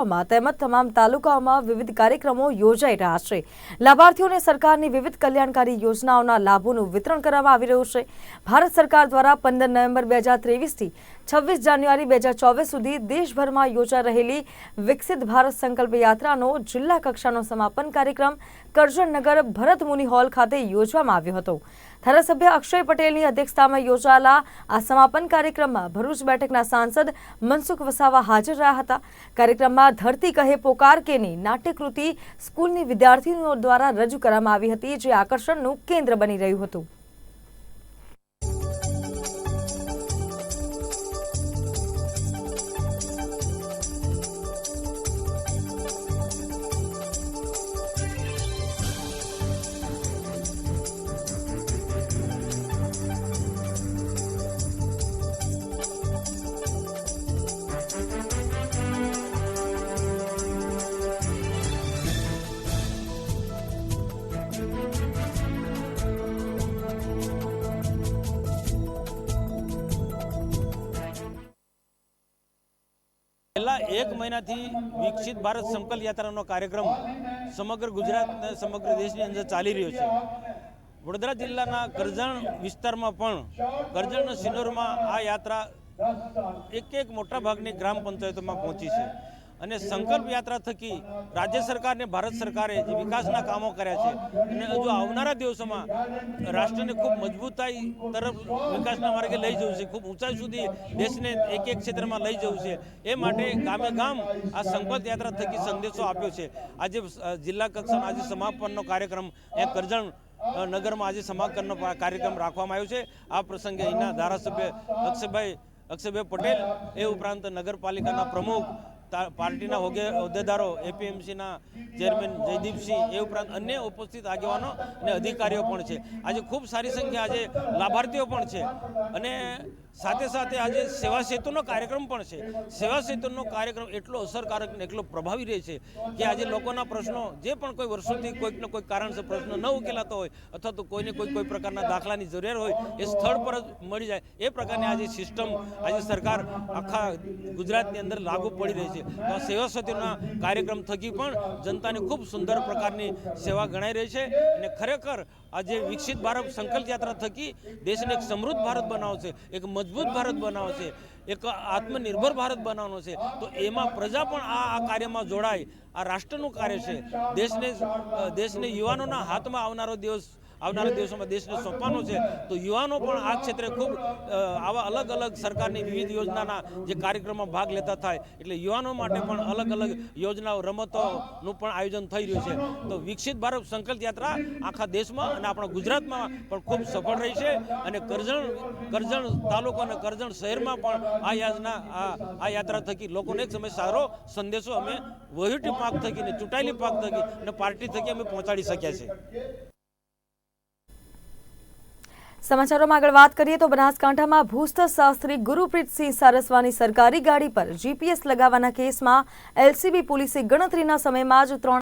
તેમજ તમામ તાલુકાઓમાં વિવિધ કાર્યક્રમો યોજાઈ રહ્યા છે. લાભાર્થીઓને સરકારની વિવિધ કલ્યાણકારી યોજનાઓના લાભોનું વિતરણ કરવામાં આવી રહ્યું છે. ભારત સરકાર દ્વારા પંદર નવેમ્બર બે હજાર ત્રેવીસથી છવ્વીસ જાન્યુઆરી બે હજાર ચોવીસ સુધી દેશભરમાં યોજાઈ રહેલી વિકસિત ભારત સંકલ્પ યાત્રાનો જિલ્લા કક્ષાનો સમાપન કાર્યક્રમ કરજણનગર ભરત મુનિ હોલ ખાતે યોજવામાં આવ્યો હતો. ધારાસભ્ય અક્ષય પટેલની અધ્યક્ષતામાં યોજાયેલા આ સમાપન કાર્યક્રમમાં ભરૂચ બેઠકના સાંસદ મનસુખ વસાવા હાજર રહ્યા હતા. કાર્યક્રમમાં ધરતી કહે પોકાર કેની નાટ્યકૃતિ સ્કૂલની વિદ્યાર્થીઓ દ્વારા રજૂ કરવામાં આવી હતી, જે આકર્ષણનું કેન્દ્ર બની રહ્યું હતું. છેલ્લા એક મહિનાથી વિકસિત ભારત સંકલ્પ યાત્રાનો કાર્યક્રમ સમગ્ર ગુજરાત અને સમગ્ર દેશની અંદર ચાલી રહ્યો છે. વડોદરા જિલ્લાના કરજણ વિસ્તારમાં પણ, કરજણ સિનોરમાં આ યાત્રા એક એક મોટા ભાગની ગ્રામ પંચાયતોમાં પહોંચી છે. અને સંકલ્પ યાત્રા થકી રાજ્ય સરકાર અને ભારત સરકારે જે વિકાસના કામો કર્યા છે અને હજુ આવનારા દિવસોમાં રાષ્ટ્રને ખૂબ મજબૂતાઈ તરફ વિકાસના માર્ગે લઈ જવું છે, ખૂબ ઊંચાઈ સુધી દેશને એક એક ક્ષેત્રમાં લઈ જવું છે. એ માટે ગામે ગામ આ સંકલ્પ યાત્રા થકી સંદેશો આપ્યો છે. આજે જિલ્લા કક્ષાનો આજે સમાપનનો કાર્યક્રમ એ કરજણ નગરમાં આજે સમાપનનો કાર્યક્રમ રાખવામાં આવ્યો છે. આ પ્રસંગે અહીંના ધારાસભ્ય અક્ષયભાઈ અક્ષયભાઈ પટેલ એ ઉપરાંત નગરપાલિકાના પ્રમુખ પાર્ટીના હોદ્દેદારો એપીએમસીના ચેરમેન જયદીપસિંહ, એ ઉપરાંત અન્ય ઉપસ્થિત આગેવાનો અને અધિકારીઓ પણ છે. આજે ખૂબ સારી સંખ્યા આજે લાભાર્થીઓ પણ છે. અને સાથે સાથે આજે સેવા સેતુનો કાર્યક્રમ પણ છે. સેવા સેતુનો કાર્યક્રમ એટલો અસરકારક ને એટલો પ્રભાવી રહે છે કે આજે લોકોના પ્રશ્નો જે પણ કોઈ વર્ષોથી કોઈકને કોઈ કારણસર પ્રશ્નો ન ઉકેલાતો હોય અથવા તો કોઈને કોઈ કોઈ પ્રકારના દાખલાની જરૂરિયાત હોય એ સ્થળ પર જ મળી જાય. એ પ્રકારની આજે સિસ્ટમ આજે સરકાર આખા ગુજરાતની અંદર લાગુ પડી રહી છે. તો આ સેવા સેતુના કાર્યક્રમ થકી પણ જનતાને ખૂબ સુંદર પ્રકારની સેવા ગણાઈ રહી છે અને ખરેખર આજે વિકસિત ભારત સંકલ્પ યાત્રા થકી દેશને એક સમૃદ્ધ ભારત બનાવશે. એક મજબૂત ભારત બનાવશે એક આત્મનિર્ભર ભારત બનાવવાનો છે. તો એમાં પ્રજા પણ આ આ કાર્યમાં જોડાય. આ રાષ્ટ્રનું કાર્ય છે. દેશને દેશને યુવાનોના હાથમાં આવનારો દિવસ આવનારા દિવસોમાં દેશને સોંપવાનો છે. તો યુવાનો પણ આ ક્ષેત્રે ખૂબ આવા અલગ અલગ સરકારની વિવિધ યોજનાના જે કાર્યક્રમમાં ભાગ લેતા થાય, એટલે યુવાનો માટે પણ અલગ અલગ યોજનાઓ, રમતોનું પણ આયોજન થઈ રહ્યું છે. તો વિકસિત ભારત સંકલ્પ યાત્રા આખા દેશમાં અને આપણા ગુજરાતમાં પણ ખૂબ સફળ રહી છે અને કરજણ કરજણ તાલુકો અને કરજણ શહેરમાં પણ આ યોજના, આ યાત્રા થકી લોકોને એક સમય સારો સંદેશો અમે વહીવટી પાક થકી ને ચૂંટાયેલી પાક થકી અને પાર્ટી થકી અમે પહોંચાડી શક્યા છે સમાચારોમાં આગળ વાત કરીએ તો બનાસકાંઠામાં ભૂસ્તર શાસ્ત્રી ગુરુપ્રીતસિંહ સારસ્વાની સરકારી ગાડી પર જીપીએસ લગાવવાના કેસમાં એલસીબી પોલીસે ગણતરીના સમયમાં જ ત્રણ